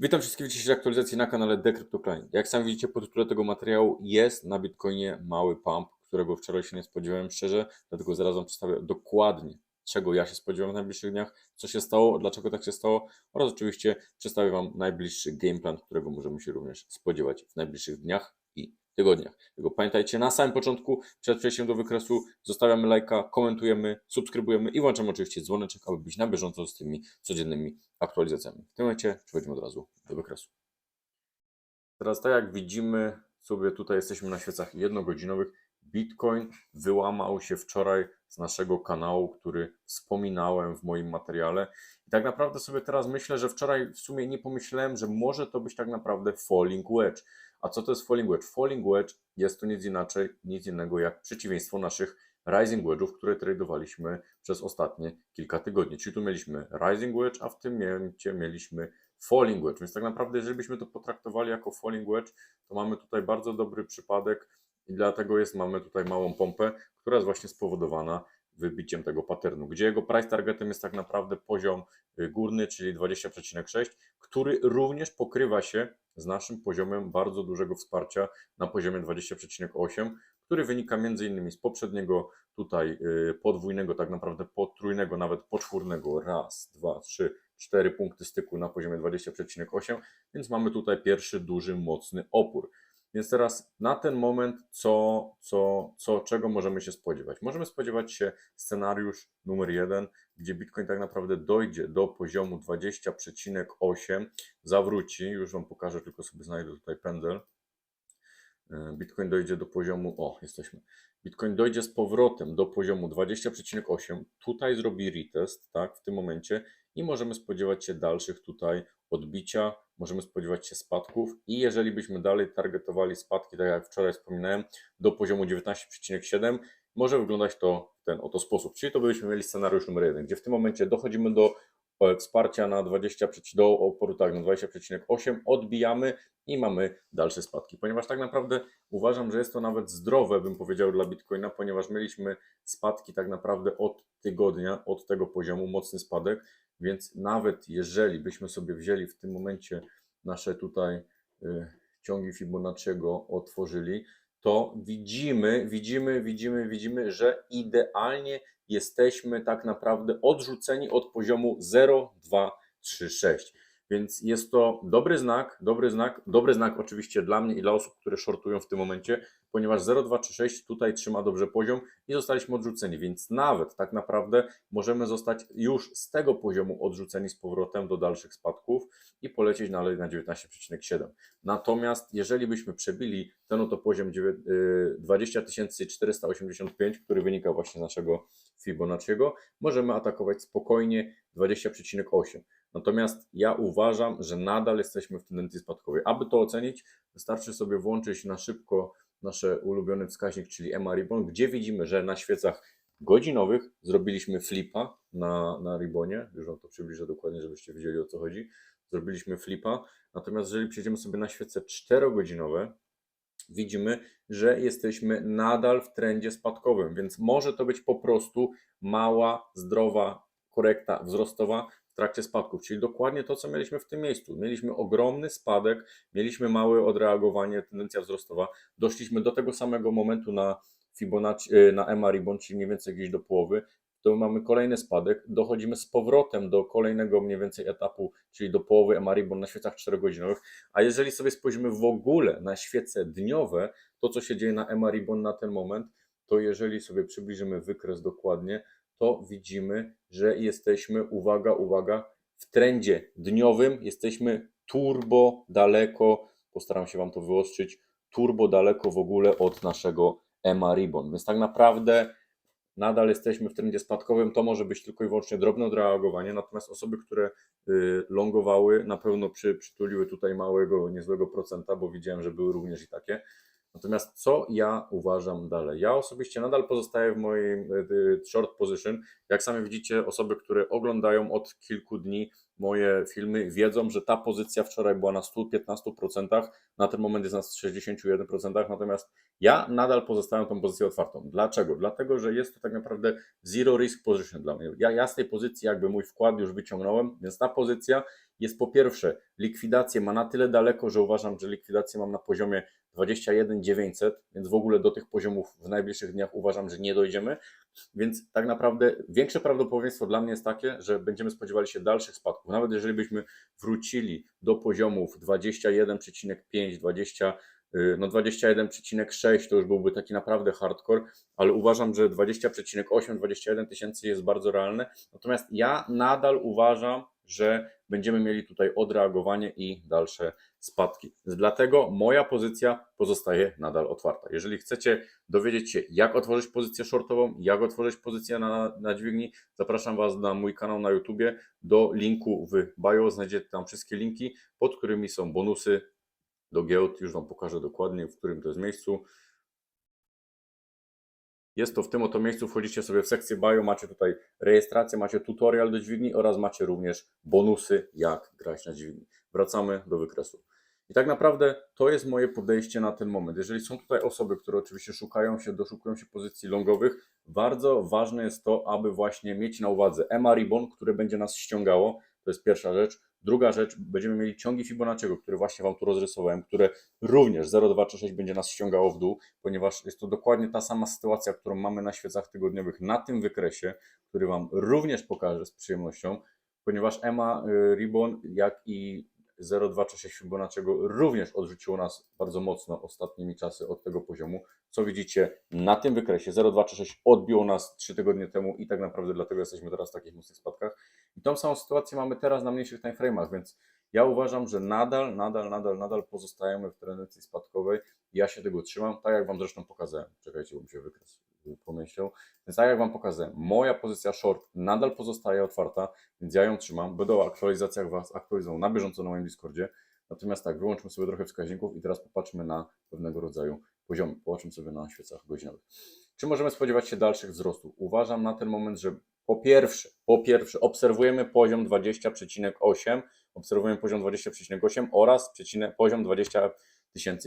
Witam wszystkich w dzisiejszej aktualizacji na kanale Decrypto Client. Jak sami widzicie po tytule tego materiału jest na Bitcoinie mały pump, którego wczoraj się nie spodziewałem szczerze, dlatego zaraz Wam przedstawię dokładnie czego ja się spodziewam w najbliższych dniach, co się stało, dlaczego tak się stało oraz oczywiście przedstawię Wam najbliższy gameplan, którego możemy się również spodziewać w najbliższych dniach tygodniach. Tylko pamiętajcie, na samym początku, przed przejściem do wykresu, zostawiamy lajka, komentujemy, subskrybujemy i włączamy oczywiście dzwoneczek, aby być na bieżąco z tymi codziennymi aktualizacjami. W tym momencie przechodzimy od razu do wykresu. Teraz tak jak widzimy sobie tutaj jesteśmy na świecach jednogodzinowych. Bitcoin wyłamał się wczoraj z naszego kanału, który wspominałem w moim materiale. I tak naprawdę sobie teraz myślę, że wczoraj w sumie nie pomyślałem, że może to być tak naprawdę falling wedge. A co to jest falling wedge? Falling wedge jest to nic inaczej, nic innego jak przeciwieństwo naszych rising wedge'ów, które tradowaliśmy przez ostatnie kilka tygodni. Czyli tu mieliśmy rising wedge, a w tym momencie mieliśmy falling wedge. Więc tak naprawdę, jeżeli byśmy to potraktowali jako falling wedge, to mamy tutaj bardzo dobry przypadek i dlatego jest, mamy tutaj małą pompę, która jest właśnie spowodowana wybiciem tego patternu, gdzie jego price targetem jest tak naprawdę poziom y, górny, czyli 20,6, który również pokrywa się z naszym poziomem bardzo dużego wsparcia na poziomie 20,8, który wynika między innymi z poprzedniego tutaj y, podwójnego, tak naprawdę potrójnego, nawet poczwórnego, raz, dwa, trzy, cztery punkty styku na poziomie 20,8, więc mamy tutaj pierwszy duży, mocny opór. Więc teraz na ten moment, co, co, co, czego możemy się spodziewać? Możemy spodziewać się scenariusz numer jeden, gdzie Bitcoin tak naprawdę dojdzie do poziomu 20,8, zawróci, już Wam pokażę, tylko sobie znajdę tutaj pędzel. E, Bitcoin dojdzie do poziomu, o, jesteśmy. Bitcoin dojdzie z powrotem do poziomu 20,8, tutaj zrobi retest, tak, w tym momencie i możemy spodziewać się dalszych tutaj odbicia, możemy spodziewać się spadków i jeżeli byśmy dalej targetowali spadki, tak jak wczoraj wspominałem, do poziomu 19,7, może wyglądać to w ten oto sposób. Czyli to byśmy mieli scenariusz numer jeden, gdzie w tym momencie dochodzimy do wsparcia na 20, do oporu tak, na 20,8, odbijamy i mamy dalsze spadki. Ponieważ tak naprawdę uważam, że jest to nawet zdrowe, bym powiedział, dla Bitcoina, ponieważ mieliśmy spadki tak naprawdę od tygodnia, od tego poziomu, mocny spadek, więc nawet jeżeli byśmy sobie wzięli w tym momencie nasze tutaj y, ciągi Fibonacciego, otworzyli, to widzimy, widzimy, widzimy, widzimy, że idealnie jesteśmy tak naprawdę odrzuceni od poziomu 0, 2, 3, 6. Więc jest to dobry znak, dobry znak, dobry znak oczywiście dla mnie i dla osób, które shortują w tym momencie, ponieważ 0,236 tutaj trzyma dobrze poziom i zostaliśmy odrzuceni, więc nawet tak naprawdę możemy zostać już z tego poziomu odrzuceni z powrotem do dalszych spadków i polecieć dalej na 19,7. Natomiast jeżeli byśmy przebili ten oto poziom dziewię- y, 20 485, który wynika właśnie z naszego Fibonacciego, możemy atakować spokojnie 20,8. Natomiast ja uważam, że nadal jesteśmy w tendencji spadkowej. Aby to ocenić, wystarczy sobie włączyć na szybko nasz ulubiony wskaźnik, czyli EMA Ribbon, gdzie widzimy, że na świecach godzinowych zrobiliśmy flipa na, na Ribbonie. Już Wam to przybliżę dokładnie, żebyście wiedzieli o co chodzi. Zrobiliśmy flipa. Natomiast jeżeli przejdziemy sobie na świece 4-godzinowe, widzimy, że jesteśmy nadal w trendzie spadkowym, więc może to być po prostu mała, zdrowa korekta wzrostowa trakcie spadków, czyli dokładnie to, co mieliśmy w tym miejscu. Mieliśmy ogromny spadek, mieliśmy małe odreagowanie, tendencja wzrostowa, doszliśmy do tego samego momentu na Fibonacci, y, na EMA Ribbon, czyli mniej więcej gdzieś do połowy, to mamy kolejny spadek, dochodzimy z powrotem do kolejnego mniej więcej etapu, czyli do połowy EMA Ribbon na świecach 4-godzinowych, a jeżeli sobie spojrzymy w ogóle na świece dniowe, to co się dzieje na EMA Ribbon na ten moment, to jeżeli sobie przybliżymy wykres dokładnie, to widzimy, że jesteśmy, uwaga, uwaga, w trendzie dniowym jesteśmy turbo daleko, postaram się Wam to wyostrzyć, turbo daleko w ogóle od naszego EMA Ribbon. Więc tak naprawdę nadal jesteśmy w trendzie spadkowym, to może być tylko i wyłącznie drobne odreagowanie, natomiast osoby, które y, longowały, na pewno przy, przytuliły tutaj małego, niezłego procenta, bo widziałem, że były również i takie. Natomiast co ja uważam dalej? Ja osobiście nadal pozostaję w mojej y, short position. Jak sami widzicie, osoby, które oglądają od kilku dni moje filmy, wiedzą, że ta pozycja wczoraj była na 115%, na ten moment jest na 61%, natomiast ja nadal pozostawiam tą pozycję otwartą. Dlaczego? Dlatego, że jest to tak naprawdę zero risk position dla mnie. Ja, ja z tej pozycji jakby mój wkład już wyciągnąłem, więc ta pozycja jest po pierwsze likwidację ma na tyle daleko, że uważam, że likwidację mam na poziomie 21 900, więc w ogóle do tych poziomów w najbliższych dniach uważam, że nie dojdziemy. Więc tak naprawdę większe prawdopodobieństwo dla mnie jest takie, że będziemy spodziewali się dalszych spadków. Nawet jeżeli byśmy wrócili do poziomów 21,5, 20, y, no 21,6 to już byłby taki naprawdę hardcore, ale uważam, że 20,8, 21 tysięcy jest bardzo realne. Natomiast ja nadal uważam, że będziemy mieli tutaj odreagowanie i dalsze spadki. Dlatego moja pozycja pozostaje nadal otwarta. Jeżeli chcecie dowiedzieć się, jak otworzyć pozycję shortową, jak otworzyć pozycję na, na dźwigni, zapraszam Was na mój kanał na YouTubie. Do linku w bio znajdziecie tam wszystkie linki, pod którymi są bonusy do giełd. Już Wam pokażę dokładnie, w którym to jest miejscu. Jest to w tym oto miejscu, wchodzicie sobie w sekcję bio, macie tutaj rejestrację, macie tutorial do dźwigni oraz macie również bonusy, jak grać na dźwigni. Wracamy do wykresu. I tak naprawdę to jest moje podejście na ten moment. Jeżeli są tutaj osoby, które oczywiście szukają się, doszukują się pozycji longowych, bardzo ważne jest to, aby właśnie mieć na uwadze EMA Ribbon, które będzie nas ściągało. To jest pierwsza rzecz. Druga rzecz, będziemy mieli ciągi Fibonacciego, które właśnie Wam tu rozrysowałem, które również 0,236 będzie nas ściągało w dół, ponieważ jest to dokładnie ta sama sytuacja, którą mamy na świecach tygodniowych na tym wykresie, który Wam również pokażę z przyjemnością, ponieważ EMA y, Ribbon, jak i 0,236 Fibonacciego również odrzuciło nas bardzo mocno ostatnimi czasy od tego poziomu. Co widzicie na tym wykresie, 0,236 odbiło nas 3 tygodnie temu i tak naprawdę dlatego jesteśmy teraz w takich mocnych spadkach. I tą samą sytuację mamy teraz na mniejszych timeframe'ach, więc ja uważam, że nadal, nadal, nadal, nadal pozostajemy w tendencji spadkowej. Ja się tego trzymam, tak jak Wam zresztą pokazałem. Czekajcie, bo mi się wykres pomyślał. Więc tak jak Wam pokazałem, moja pozycja short nadal pozostaje otwarta, więc ja ją trzymam. Będę o aktualizacjach Was aktualizował na bieżąco na moim Discordzie. Natomiast tak, wyłączmy sobie trochę wskaźników i teraz popatrzmy na pewnego rodzaju poziomy. Popatrzmy sobie na świecach godzinowych. Czy możemy spodziewać się dalszych wzrostów? Uważam na ten moment, że po pierwsze, po pierwsze obserwujemy poziom 20,8, obserwujemy poziom 20,8 oraz poziom 20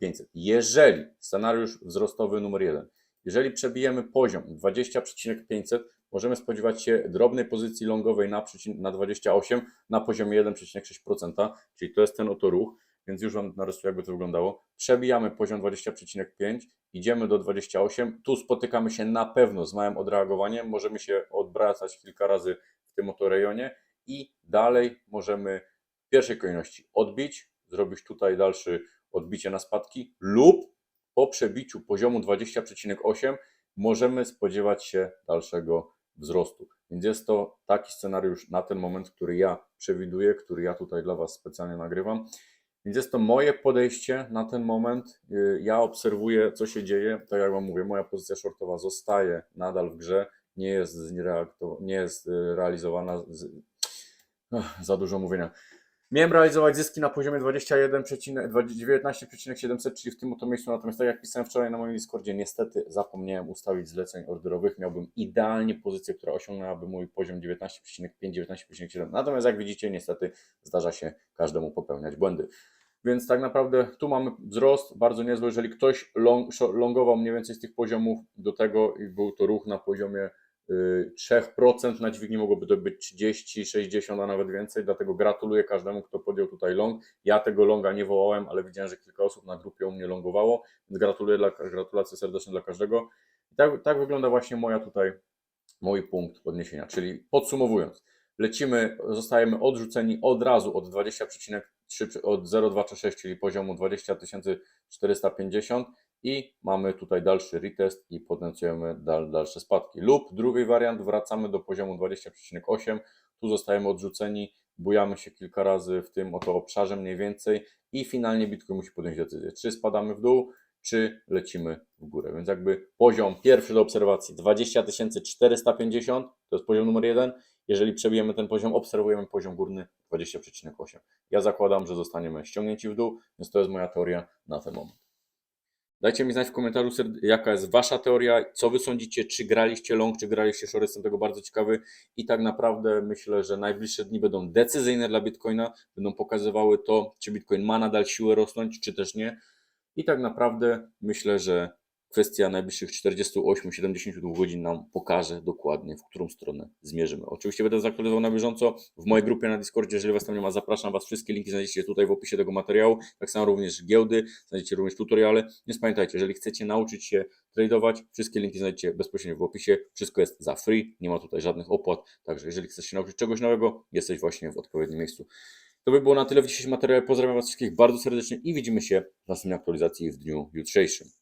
500. Jeżeli scenariusz wzrostowy numer jeden, jeżeli przebijemy poziom 20,500, możemy spodziewać się drobnej pozycji longowej na, na 28 na poziomie 1,6%, czyli to jest ten oto ruch, więc już Wam narysuję, jakby to wyglądało. Przebijamy poziom 20,5, idziemy do 28, tu spotykamy się na pewno z małym odreagowaniem, możemy się odwracać kilka razy w tym oto rejonie i dalej możemy w pierwszej kolejności odbić, zrobić tutaj dalszy odbicie na spadki lub po przebiciu poziomu 20,8 możemy spodziewać się dalszego wzrostu. Więc jest to taki scenariusz na ten moment, który ja przewiduję, który ja tutaj dla Was specjalnie nagrywam. Więc jest to moje podejście na ten moment. Yy, Ja obserwuję, co się dzieje. Tak jak Wam mówię, moja pozycja shortowa zostaje nadal w grze. Nie jest, nie jest yy, realizowana. Z... Ach, za dużo mówienia. Miałem realizować zyski na poziomie 21,19,700, czyli w tym oto miejscu, natomiast tak jak pisałem wczoraj na moim Discordzie, niestety zapomniałem ustawić zleceń orderowych. Miałbym idealnie pozycję, która osiągnęłaby mój poziom 19,5, 19,7. Natomiast jak widzicie, niestety zdarza się każdemu popełniać błędy. Więc tak naprawdę tu mamy wzrost bardzo niezły. Jeżeli ktoś long, longował mniej więcej z tych poziomów do tego i był to ruch na poziomie 3% na dźwigni mogłoby to być 30, 60, a nawet więcej. Dlatego gratuluję każdemu, kto podjął tutaj long. Ja tego longa nie wołałem, ale widziałem, że kilka osób na grupie u mnie longowało, więc gratuluję dla, gratulacje serdeczne dla każdego. I tak, tak wygląda właśnie moja tutaj mój punkt odniesienia. Czyli podsumowując, lecimy, zostajemy odrzuceni od razu od 20,3 od 0,236, czyli poziomu 20 450 i mamy tutaj dalszy retest i potencjujemy dal, dalsze spadki. Lub drugi wariant, wracamy do poziomu 20,8, tu zostajemy odrzuceni, bujamy się kilka razy w tym oto obszarze mniej więcej i finalnie Bitcoin musi podjąć decyzję, czy spadamy w dół, czy lecimy w górę. Więc jakby poziom pierwszy do obserwacji 20 450, to jest poziom numer jeden. Jeżeli przebijemy ten poziom, obserwujemy poziom górny 20,8. Ja zakładam, że zostaniemy ściągnięci w dół, więc to jest moja teoria na ten moment. Dajcie mi znać w komentarzu, jaka jest Wasza teoria, co Wy sądzicie, czy graliście long, czy graliście short, jestem tego bardzo ciekawy. I tak naprawdę myślę, że najbliższe dni będą decyzyjne dla Bitcoina, będą pokazywały to, czy Bitcoin ma nadal siłę rosnąć, czy też nie. I tak naprawdę myślę, że kwestia najbliższych 48-72 godzin nam pokaże dokładnie, w którą stronę zmierzymy. Oczywiście będę zaktualizował na bieżąco w mojej grupie na Discordzie, jeżeli Was tam nie ma, zapraszam Was. Wszystkie linki znajdziecie tutaj w opisie tego materiału, tak samo również giełdy, znajdziecie również tutoriale. Więc pamiętajcie, jeżeli chcecie nauczyć się tradować, wszystkie linki znajdziecie bezpośrednio w opisie. Wszystko jest za free, nie ma tutaj żadnych opłat, także jeżeli chcesz się nauczyć czegoś nowego, jesteś właśnie w odpowiednim miejscu. To by było na tyle w dzisiejszym materiale. Pozdrawiam Was wszystkich bardzo serdecznie i widzimy się w następnej aktualizacji w dniu jutrzejszym.